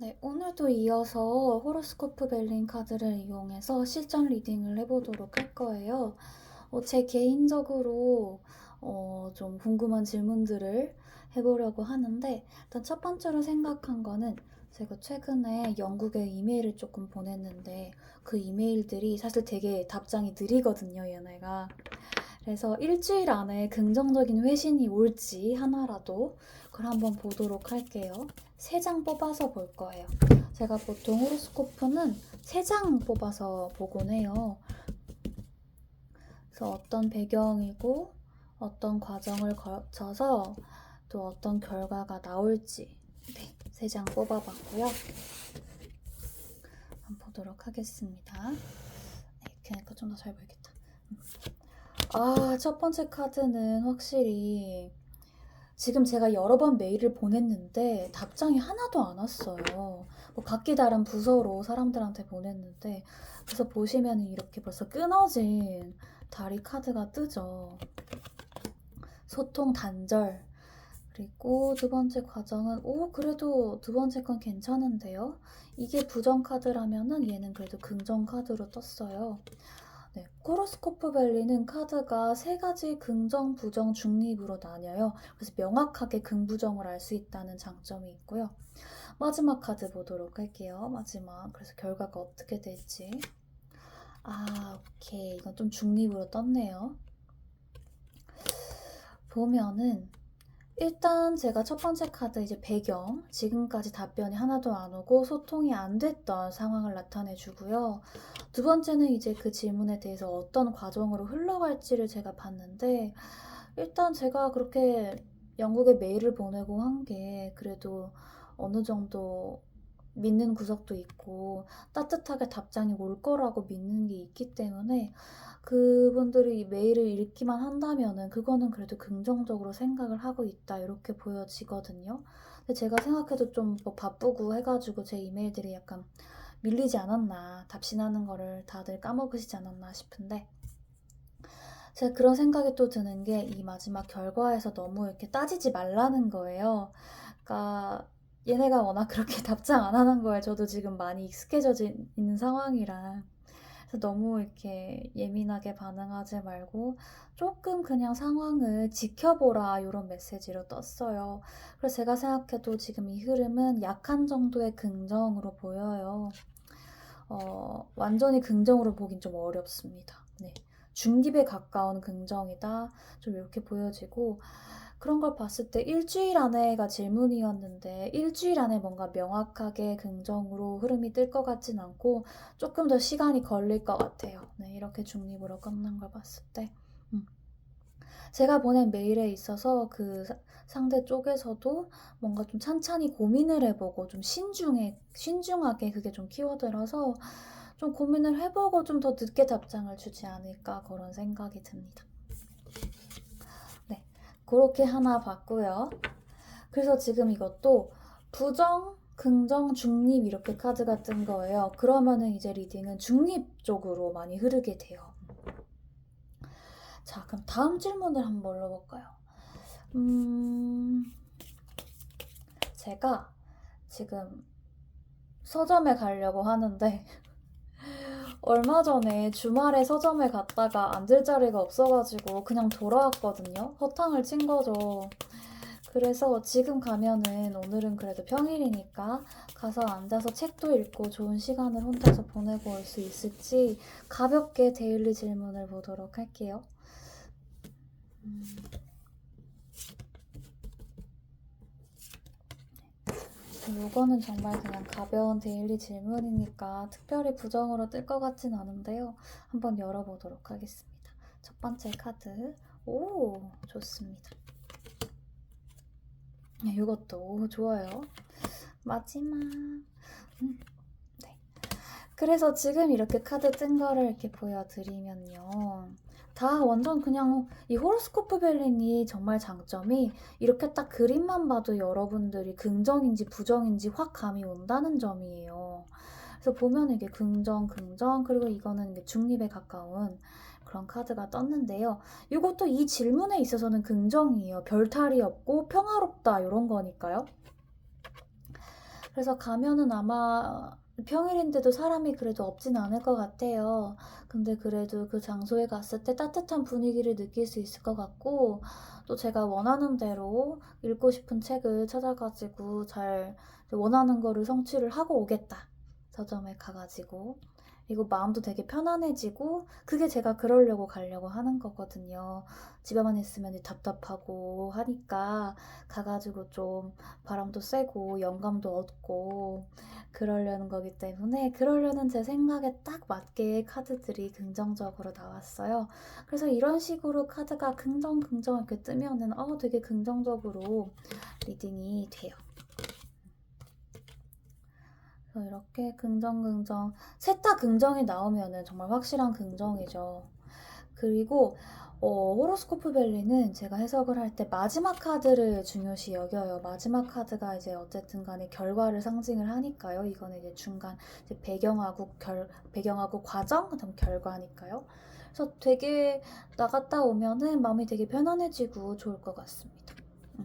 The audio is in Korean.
네, 오늘도 이어서 호로스코프 벨린 카드를 이용해서 실전 리딩을 해보도록 할 거예요. 어, 제 개인적으로 어, 좀 궁금한 질문들을 해보려고 하는데, 일단 첫 번째로 생각한 거는 제가 최근에 영국에 이메일을 조금 보냈는데, 그 이메일들이 사실 되게 답장이 느리거든요, 얘네가. 그래서 일주일 안에 긍정적인 회신이 올지 하나라도 그걸 한번 보도록 할게요. 세 장 뽑아서 볼 거예요. 제가 보통 호로스코프는 세 장 뽑아서 보곤 해요. 그래서 어떤 배경이고 어떤 과정을 거쳐서 또 어떤 결과가 나올지 네, 세 장 뽑아봤고요. 한번 보도록 하겠습니다. 네, 이렇게 하니까 좀 더 잘 보이겠다. 음. 아, 첫 번째 카드는 확실히 지금 제가 여러 번 메일을 보냈는데 답장이 하나도 안 왔어요. 뭐 각기 다른 부서로 사람들한테 보냈는데 그래서 보시면 이렇게 벌써 끊어진 다리 카드가 뜨죠. 소통 단절. 그리고 두 번째 과정은 오 그래도 두 번째 건 괜찮은데요. 이게 부정 카드라면은 얘는 그래도 긍정 카드로 떴어요. 네, 호로스코프 밸리는 카드가 세 가지 긍정, 부정, 중립으로 나뉘어요. 그래서 명확하게 긍부정을 알 수 있다는 장점이 있고요. 마지막 카드 보도록 할게요. 마지막. 그래서 결과가 어떻게 될지. 아, 오케이. 이건 좀 중립으로 떴네요. 보면은 일단 제가 첫 번째 카드 이제 배경 지금까지 답변이 하나도 안 오고 소통이 안 됐던 상황을 나타내 주고요. 두 번째는 이제 그 질문에 대해서 어떤 과정으로 흘러갈지를 제가 봤는데 일단 제가 그렇게 영국에 메일을 보내고 한 게 그래도 어느 정도 믿는 구석도 있고 따뜻하게 답장이 올 거라고 믿는 게 있기 때문에 그분들이 메일을 읽기만 한다면은 그거는 그래도 긍정적으로 생각을 하고 있다 이렇게 보여지거든요. 근데 제가 생각해도 좀 뭐 바쁘고 해가지고 제 이메일들이 약간 밀리지 않았나 답신하는 거를 다들 까먹으시지 않았나 싶은데 제가 그런 생각이 또 드는 게 이 마지막 결과에서 너무 이렇게 따지지 말라는 거예요. 그러니까 얘네가 워낙 그렇게 답장 안 하는 거에 저도 지금 많이 익숙해져 있는 상황이라 그래서 너무 이렇게 예민하게 반응하지 말고 조금 그냥 상황을 지켜보라 이런 메시지로 떴어요. 그래서 제가 생각해도 지금 이 흐름은 약한 정도의 긍정으로 보여요. 어, 완전히 긍정으로 보긴 좀 어렵습니다. 네. 중립에 가까운 긍정이다. 좀 이렇게 보여지고 그런 걸 봤을 때 일주일 안에가 질문이었는데 일주일 안에 뭔가 명확하게 긍정으로 흐름이 뜰 것 같진 않고 조금 더 시간이 걸릴 것 같아요. 네, 이렇게 중립으로 끝난 걸 봤을 때. 음. 제가 보낸 메일에 있어서 그 상대 쪽에서도 뭔가 좀 찬찬히 고민을 해보고 좀 신중해, 신중하게 그게 좀 키워드라서 좀 고민을 해보고 좀 더 늦게 답장을 주지 않을까 그런 생각이 듭니다. 그렇게 하나 봤고요. 그래서 지금 이것도 부정, 긍정, 중립 이렇게 카드가 뜬 거예요. 그러면은 이제 리딩은 중립 쪽으로 많이 흐르게 돼요. 자, 그럼 다음 질문을 한번 올려볼까요? 음, 제가 지금 서점에 가려고 하는데 얼마 전에 주말에 서점에 갔다가 앉을 자리가 없어가지고 그냥 돌아왔거든요. 허탕을 친 거죠. 그래서 지금 가면은 오늘은 그래도 평일이니까 가서 앉아서 책도 읽고 좋은 시간을 혼자서 보내고 올 수 있을지 가볍게 데일리 질문을 보도록 할게요. 음. 이거는 정말 그냥 가벼운 데일리 질문이니까 특별히 부정으로 뜰 것 같진 않은데요. 한번 열어보도록 하겠습니다. 첫 번째 카드. 오, 좋습니다. 네, 이것도 좋아요. 마지막. 음, 네. 그래서 지금 이렇게 카드 뜬 거를 이렇게 보여드리면요. 다 완전 그냥 이 호로스코프 벨링이 정말 장점이 이렇게 딱 그림만 봐도 여러분들이 긍정인지 부정인지 확 감이 온다는 점이에요. 그래서 보면 이게 긍정, 긍정, 그리고 이거는 중립에 가까운 그런 카드가 떴는데요. 이것도 이 질문에 있어서는 긍정이에요. 별탈이 없고 평화롭다 이런 거니까요. 그래서 가면은 아마 평일인데도 사람이 그래도 없진 않을 것 같아요. 근데 그래도 그 장소에 갔을 때 따뜻한 분위기를 느낄 수 있을 것 같고, 또 제가 원하는 대로 읽고 싶은 책을 찾아가지고 잘 원하는 거를 성취를 하고 오겠다. 서점에 가가지고. 그리고 마음도 되게 편안해지고, 그게 제가 그러려고 가려고 하는 거거든요. 집에만 있으면 답답하고 하니까 가가지고 좀 바람도 쐬고 영감도 얻고 그러려는 거기 때문에 그러려는 제 생각에 딱 맞게 카드들이 긍정적으로 나왔어요. 그래서 이런 식으로 카드가 긍정 긍정 이렇게 뜨면은 어 되게 긍정적으로 리딩이 돼요. 그래서 이렇게 긍정 긍정 셋 다 긍정이 나오면은 정말 확실한 긍정이죠. 그리고 어, 호로스코프 벨리는 제가 해석을 할 때 마지막 카드를 중요시 여겨요. 마지막 카드가 이제 어쨌든 간에 결과를 상징을 하니까요. 이거는 이제 중간 이제 배경하고 결, 배경하고 과정, 그다음 결과니까요. 그래서 되게 나갔다 오면은 마음이 되게 편안해지고 좋을 것 같습니다. 음.